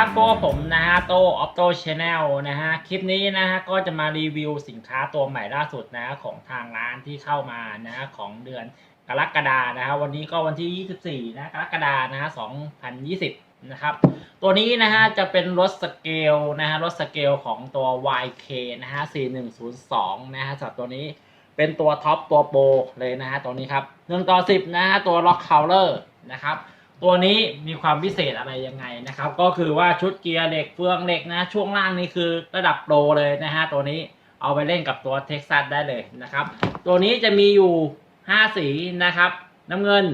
ครับพวผมนะฮะโตออฟโตชาแนลนะฮะคลิปนี้นะฮะก็จะมารีวิวสินค้าตัวใหม่ล่าสุดนะของทางร้านที่เข้ามานะฮะของเดือนกรกฎานะฮะวันนี้ก็วันที่ 24 นะกรกฎานะฮะ2020 นะครับ ตัวนี้นะฮะจะเป็นรถสเกลนะฮะรถสเกลของตัว YK นะฮะ4102 นะฮะสำหรับตัวนี้เป็นตัวท็อปตัวโปรเลยนะฮะตัวนี้ครับ1ต่อ10 นะฮะตัวล็อกเคาน์เลอร์นะครับ ตัวนี้มีความพิเศษอะไรยังไงนะครับ ก็คือว่าชุดเกียร์เหล็กเฟืองเหล็กนะ ช่วงล่างนี่คือระดับโปรเลยนะฮะตัวนี้เอาไปเล่นกับตัวเท็กซัสได้เลยนะครับ ตัวนี้จะมีอยู่ 5 สีนะครับ น้ำเงิน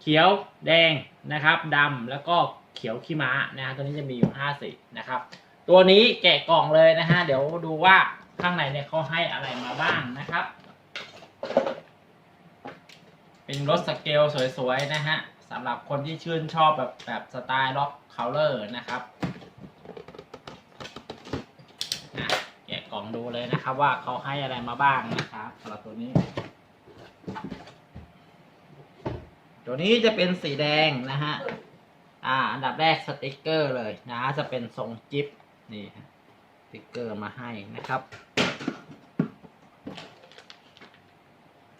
เขียวแดงนะครับดำแล้วก็เขียวขี้ม้านะฮะตัวนี้จะมีอยู่ 5 สีนะครับ ตัวนี้แกะกล่องเลยนะฮะเดี๋ยวดูว่าข้างในเนี่ยเขาให้อะไรมาบ้างนะครับ เป็นรถสเกลสวยๆนะฮะ สำหรับคนที่ชื่นชอบแบบแบบสไตล์ล็อกเคาน์เลอร์นะครับอะแกะกล่องดูเลยนะครับว่าเขาให้อะไรมาบ้างนะครับสำหรับตัวนี้ ตัวนี้จะเป็นสีแดงนะฮะอ่า อันดับแรกสติกเกอร์เลยนะจะเป็นทรงจิ๊บนี่ฮะสติกเกอร์มาให้นะครับ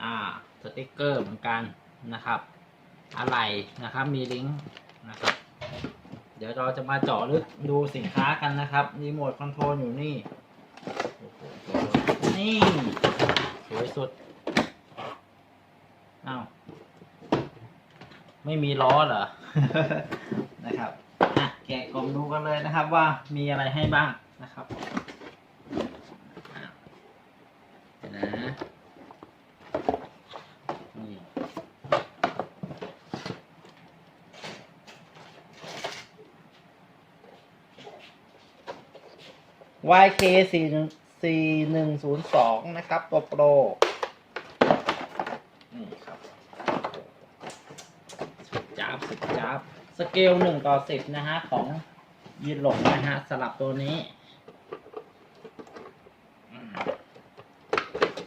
อ่าสติกเกอร์เหมือนกันนะครับ อะไรนะครับ มีลิงก์นะครับ เดี๋ยวเราจะมาเจาะลึกดูสินค้ากันนะครับรีโมทคอนโทรลอยู่นี่นี่สวยสุดอ้าวไม่มีล้อเหรอ นะครับอะแกะกล่องดูกันเลยนะครับว่ามีอะไรให้บ้างนะครับอะเดี๋ยวนะนี่ YK สี่หนึ่งสี่หนึ่งศูนย์สองนะครับ ตัวโปรนี่ครับสุดจับสุดจับสเกลหนึ่งต่อสิบนะฮะ ของยีนหลงนะฮะ สลับตัวนี้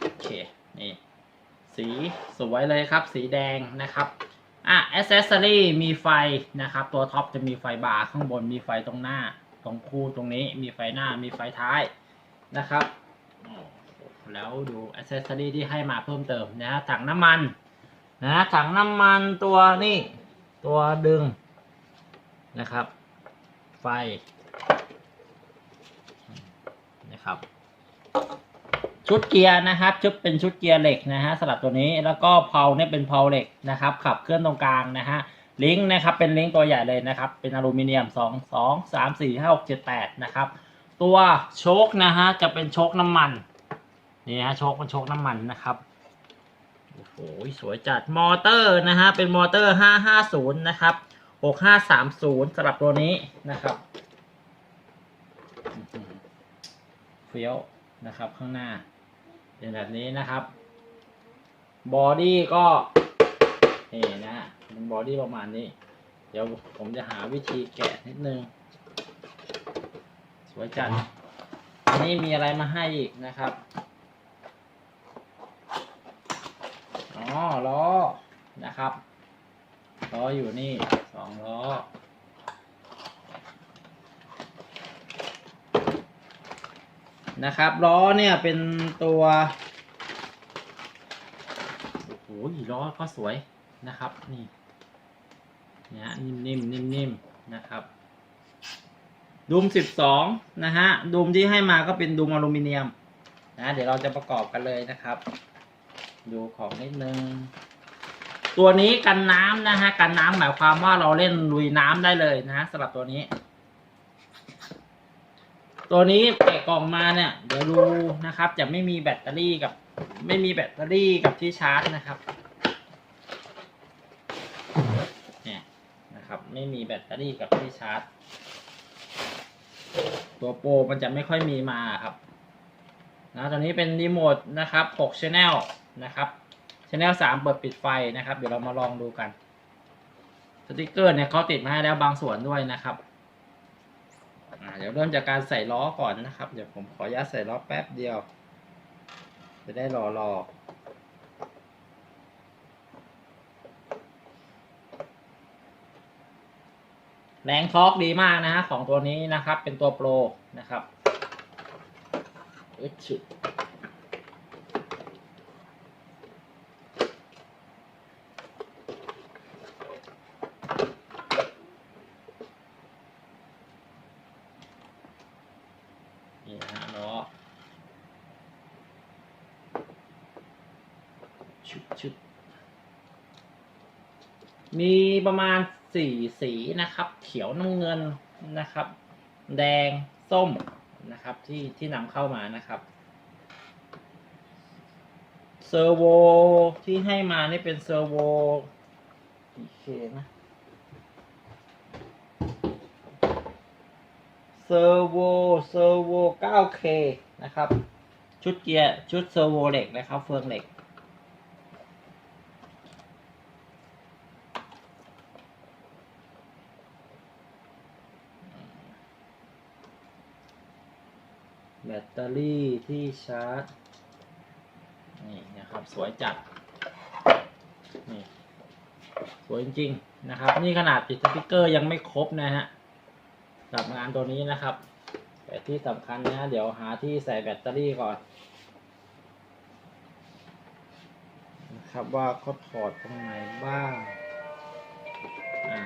โอเค นี่ สีสวยเลยครับ สีแดงนะครับ อะอ c เซสซอรี่มีไฟนะครับ ตัวท็อปจะมีไฟบาร์ข้างบนมีไฟตรงหน้า ตรงคู่ตรงนี้มีไฟหน้ามีไฟท้ายนะครับ แล้วดูอ c เซสซอรี่ที่ให้มาเพิ่มเติมนะฮะถังน้ำมันนะถังน้ำมันตัวนี่ตัวดึงนะครับ ไฟนะครับชุดเกียร์นะครับชุดเป็นชุดเกียร์เหล็กนะฮะสลับตัวนี้แล้วก็เพลาเนี่ยเป็นเพลาเหล็กนะครับ ขับเคลื่อนตรงกลางนะฮะ ลิงก์นะครับเป็นลิงก์ตัวใหญ่เลยนะครับ เป็นอลูมิเนียมสองสองสามสี่ห้าหกเจ็ดแปดนะครับ ตัวโชคนะฮะจะเป็นโชคน้ำมันนี่ฮะโชคเป็นโชคน้ำมันนะครับโอ้โหสวยจัดมอเตอร์นะฮะเป็นมอเตอร์ 550 นะครับ 6530สำหรับตัวนี้นะครับเฟี้ยวนะครับข้างหน้าเป็นแบบนี้นะครับบอดี้ก็นี่นะ ฮะเป็นบอดี้ประมาณนี้ เดี๋ยวผมจะหาวิธีแกะนิดนึง สวยจัดอันนี้มีอะไรมาให้อีกนะครับ อ๋อล้อนะครับล้ออยู่นี่สองล้อนะครับล้อเนี่ยเป็นตัวโอ้โหล้อก็สวยนะครับนี่ นี่ยนิ่มๆนิ่มๆนะครับดุมสิบสองนะฮะดุมที่ให้มาก็เป็นดุมอลูมิเนียมนะเดี๋ยวเราจะประกอบกันเลยนะครับ ดูของนิดนึง ตัวนี้กันน้ำนะฮะกันน้ำหมายความว่าเราเล่นลุยน้ำได้เลยนะสำหรับตัวนี้ ตัวนี้แกะกล่องมาเนี่ย เดี๋ยวดูนะครับ จะไม่มีแบตเตอรี่กับ ไม่มีแบตเตอรี่กับที่ชาร์จนะครับ เนี่ย นะครับ ไม่มีแบตเตอรี่กับที่ชาร์จ ตัวโปรมันจะไม่ค่อยมีมาครับนะตอนนี้เป็นรีโมทนะครับ6 Channel นะครับช anel 3เปิดปิดไฟนะครับ เดี๋ยวเรามาลองดูกัน สติกเกอร์เนี่ยเขาติดมาให้แล้วบางส่วนด้วยนะครับเดี๋ยวเริ่มจากการใส่ล้อก่อนนะครับ เดี๋ยวผมขออนุญาตใส่ล้อแป๊บเดียว จะได้รอรอ แรงทอร์กดีมากนะฮะของตัวนี้นะครับ เป็นตัวโปรนะครับอึดชุดนี่นะฮะล้อชุดชุดมีประมาณ สี่สีนะครับ เขียวน้ำเงินนะครับ แดงส้มนะครับที่ที่นำเข้ามานะครับเซอร์โวที่ให้มานี่เป็นเซอร์โวกี่เคนะเซอร์โวเซอร์โว 9K นะครับ ชุดเกียร์ ชุดเซอร์โวเหล็กนะครับ เฟืองเหล็ก แบ ตเตอรี่ที่ชาร์จ นี่นะครับสวยจัด นี่สวยจริงๆนะครับ นี่ขนาดติดสติกเกอร์ยังไม่ครบนะฮะสำหรับงานตัวนี้นะครับ แต่ที่สำคัญนะเดี๋ยวหาที่ใส่แบตเตอรี่ก่อนนะครับว่าเขาถอดตรงไหนบ้าง อ่า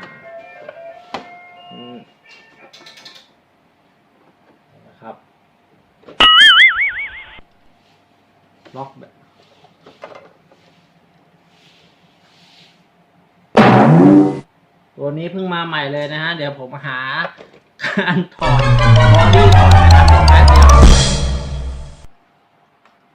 ล็อกแบบตัวนี้เพิ่งมาใหม่เลยนะฮะ เดี๋ยวผมหาการถอดบอดี้ก่อนนะครับเดี๋ยวแป๊บเดียว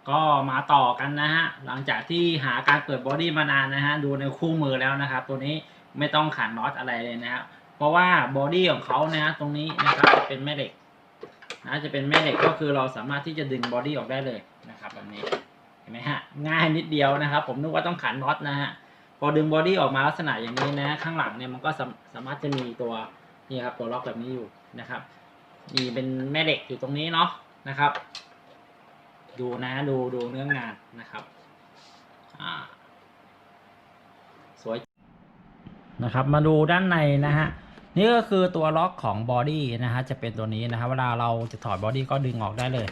ก็มาต่อกันนะฮะ หลังจากที่หาการเปิดบอดี้มานานนะฮะ ดูในคู่มือแล้วนะครับ ตัวนี้ไม่ต้องขันน็อตอะไรเลยนะครับเพราะว่าบอดี้ของเขานะฮะตรงนี้นะครับเป็นแม่เหล็กนะจะเป็นแม่เหล็กก็คือเราสามารถที่จะดึงบอดี้ออกได้เลยนะครับแบบนี้ ห็นไหมฮะง่ายนิดเดียวนะครับ ผมนึกว่าต้องขันน็อตนะฮะพอดึงบอดี้ออกมาลักษณะอย่างนี้นะข้างหลังเนี่ยมันก็สามารถจะมีตัวนี่ครับตัวล็อกแบบนี้อยู่นะครับมีเป็นแม่เหล็กอยู่ตรงนี้เนาะนะครับ ดูนะดูดูเนื้องานนะครับสวยนะครับ มาดูด้านในนะฮะนี่ก็คือตัวล็อกของบอดี้นะฮะจะเป็นตัวนี้นะครับเวลาเราจะถอดบอดี้ก็ดึงออกได้เลย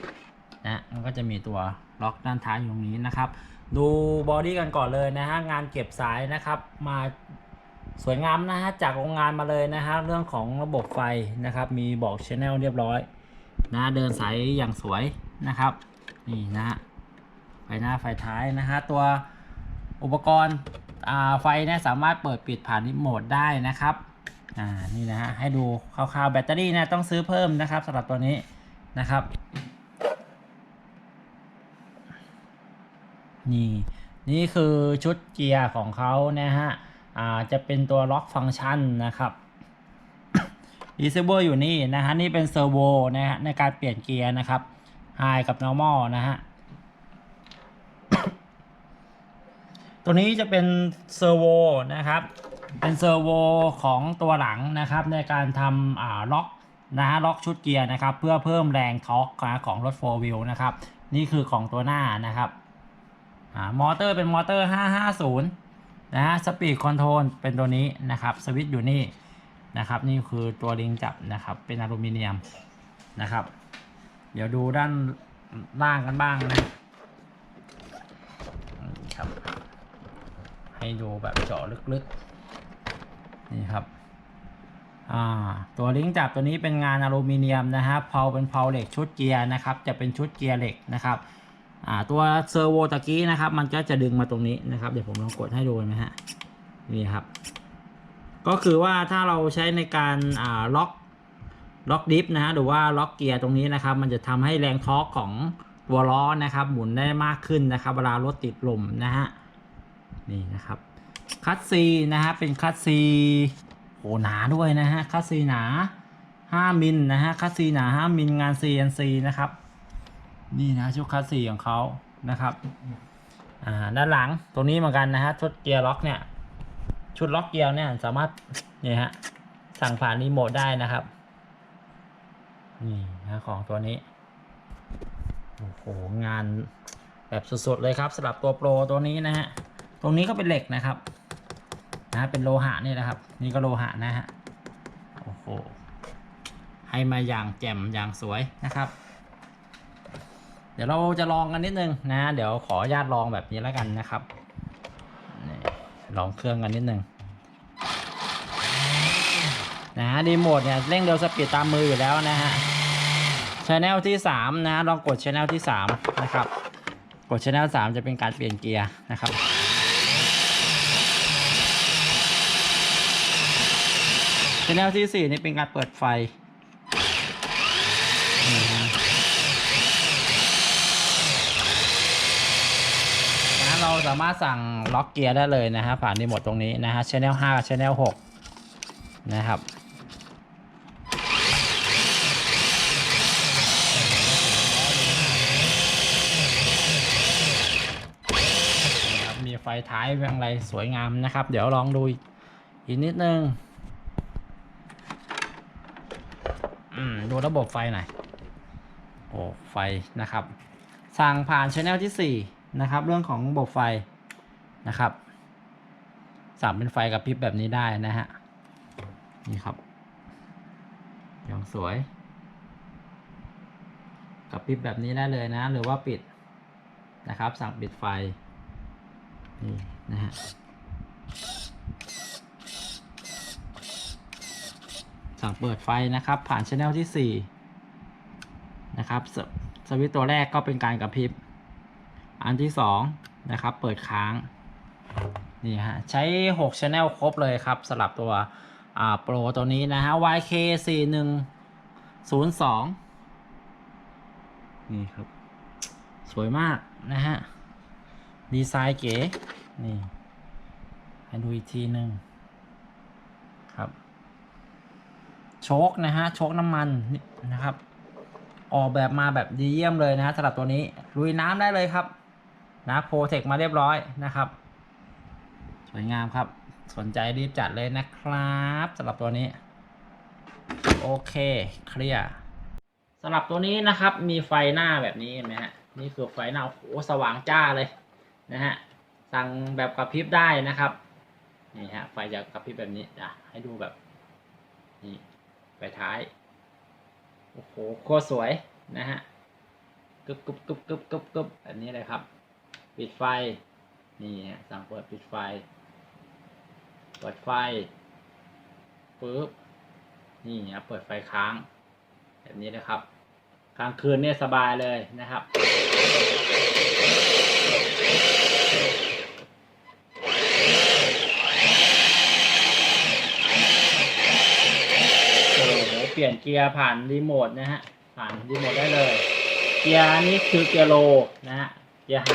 นะมันก็จะมีตัวล็อกด้านท้ายอยู่ตรงนี้นะครับ ดูบอดี้กันก่อนเลยนะฮะงานเก็บสายนะครับ มาสวยงามนะฮะจากโรงงานมาเลยนะฮะเรื่องของระบบไฟนะครับ มีบอกชแนลเรียบร้อยนะเดินสายอย่างสวยนะครับ นี่นะฮะไฟหน้าไฟท้ายนะฮะตัวอุปกรณ์ไฟเนี่ยสามารถเปิดปิดผ่านรีโมทได้นะครับอ่านี่นะฮะให้ดูคร่าวๆแบตเตอรี่เนี่ยต้องซื้อเพิ่มนะครับสำหรับตัวนี้นะครับ นี่นี่คือชุดเกียร์ของเขานะฮะอ่าจะเป็นตัวล็อกฟังก์ชันนะครับรีเซเวอร์อยู่นี่นะฮะนี่เป็นเซอร์โวนะฮะในการเปลี่ยนเกียร์นะครับไฮกับ normal นะฮะตัวนี้จะเป็นเซอร์โวนะครับ เป็นเซอร์โวของตัวหลังนะครับ ในการทำอ่าล็อกนะฮะล็อกชุดเกียร์นะครับ เพื่อเพิ่มแรงทอร์กของรถ4 wheel นะครับ นี่คือของตัวหน้านะครับ อ่ามอเตอร์เป็นมอเตอร์ 550 นะฮะสปีดคอนโทรลเป็นตัวนี้นะครับสวิตช์อยู่นี่นะครับนี่คือตัวลิงจับนะครับเป็นอลูมิเนียมนะครับ เดี๋ยวดูด้านล่างกันบ้างนะครับให้ดูแบบเจาะลึกๆนี่ครับตัวลิงจับตัวนี้เป็นงานอลูมิเนียมนะฮะเพลาเป็นเพลาเหล็กชุดเกียร์นะครับ จะเป็นชุดเกียร์เหล็กนะครับ ตัวเซอร์โวตะกี้นะครับ มันก็จะดึงมาตรงนี้นะครับ เดี๋ยวผมลองกดให้ดูนะฮะนี่ครับ ก็คือว่าถ้าเราใช้ในการอ่าล็อกล็อกดิฟนะฮะหรือว่าล็อกเกียร์ตรงนี้นะครับ มันจะทำให้แรงทอร์กของตัวล้อนะครับ หมุนได้มากขึ้นนะครับ เวลารถติดลมนะฮะนี่นะครับคัตซีนะฮะเป็นคัตซีโหหนาด้วยนะฮะคัตซีหนา 5มิลนะฮะคัตซีหนา 5มิลงาน CNC นะครับ นี่นะชุดคัสซีของเขานะครับอ่าด้านหลังตรงนี้เหมือนกันนะฮะชุดเกียร์ล็อกเนี่ย ชุดล็อกเกียร์เนี่ยสามารถเนี่ยฮะสั่งผ่านรีโมทได้นะครับนี่นะของตัวนี้โอ้โหงานแบบสุดๆเลยครับสำหรับตัวโปรตัวนี้นะฮะตรงนี้ก็เป็นเหล็กนะครับนะฮะเป็นโลหะนี่นะครับ นี่ก็โลหะนะฮะโอ้โหหให้มาอย่างแจ่มอย่างสวยนะครับ เดี๋ยวเราจะลองกันนิดนึงนะเดี๋ยวขออนุญาตลองแบบนี้แล้วกันนะครับลองเครื่องกันนิดนึงนะฮะรีโมทเนี่ยเร่งเร็วสปีดตามมืออยู่แล้วนะฮะชแนลที่3นะลองกดชแนลที่3นะครับกดชแนล3จะเป็นการเปลี่ยนเกียร์นะครับชแนลที่4นี่เป็นการเปิดไฟนี่ฮะนะเรา สามารถสั่งล็อกเกียร์ได้เลยนะฮะผ่านรีโมทตรงนี้นะฮะชแนล5กับชแนล6นะครับนะครับมีไฟท้ายอะไรสวยงามนะครับ เดี๋ยวลองดูอีกนิดนึงอืมดูระบบไฟหน่อยโอ้ไฟนะครับ สั่งผ่านช anel ที่ 4 นะครับ เรื่องของระบบไฟนะครับสั่งเป็นไฟกับพริบแบบนี้ได้นะฮะนี่ครับอย่างสวย กับพริบแบบนี้ได้เลยนะ หรือว่าปิดนะครับ สั่งปิดไฟนี่นะฮะสั่งเปิดไฟนะครับ ผ่านช anel ที่ 4 นะครับสวิตตัวแรกก็เป็นการกระพริบ อันที่2นะครับเปิดค้างนี่ฮะใช้ 6 channel ครบเลยครับสำหรับตัวอ่าโปรตัวนี้นะฮะ YK 4 1 0 2นี่ครับ สวยมากนะฮะ ดีไซน์เก๋ นี่ให้ดูอีกทีหนึ่งครับ โชคนะฮะ โชคน้ำมันนี่นะครับ ออกแบบมาแบบดีเยี่ยมเลยนะฮะสำหรับตัวนี้ลุยน้ำได้เลยครับ นะโปรเทคมาเรียบร้อยนะครับ สวยงามครับ สนใจรีบจัดเลยนะครับสำหรับตัวนี้ โอเคเคลียร์สำหรับตัวนี้นะครับ มีไฟหน้าแบบนี้เห็นไหมฮะนี่คือไฟหน้าโอ้โหสว่างจ้าเลยนะฮะสั่งแบบกระพริบได้นะครับนี่ฮะไฟจะกระพริบแบบนี้อะให้ดูแบบนี่ไฟท้ายโอ้โหโคตรสวยนะฮะกึบกึบกึบกึบกึบกึบแบบนี้เลยครับ ปิดไฟ นี่ฮะสั่งเปิดปิดไฟ เปิดไฟปึ๊บ นี่ครับเปิดไฟค้าง แบบนี้นะครับ กลางคืนเนี่ยสบายเลยนะครับ โอ้โห เปลี่ยนเกียร์ผ่านรีโมทนะฮะ ผ่านรีโมทได้เลย เกียร์นี้คือเกียร์โลนะฮะ เกียร์ไฮ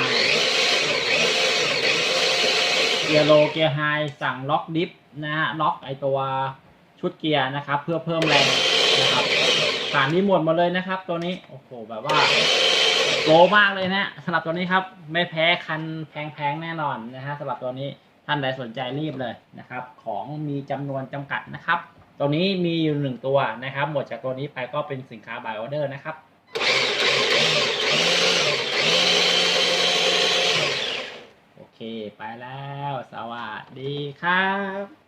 กียร์โลเกียร์ไฮสั่งล็อกดิฟนะฮะล็อกไอตัวชุดเกียร์นะครับ เพื่อเพิ่มแรงนะครับผ่านรีโมทหมดเลยนะครับ ตัวนี้โอ้โหแบบว่าโกมากเลยนะสำหรับตัวนี้ครับไม่แพ้คันแพงๆแน่นอนนะฮะสำหรับตัวนี้ท่านใดสนใจรีบเลยนะครับ ของมีจำนวนจำกัดนะครับ ตัวนี้มีอยู่หนึ่งตัวนะครับ หมดจากตัวนี้ไปก็เป็นสินค้า by order นะครับ โอเค ไปแล้ว สวัสดีครับ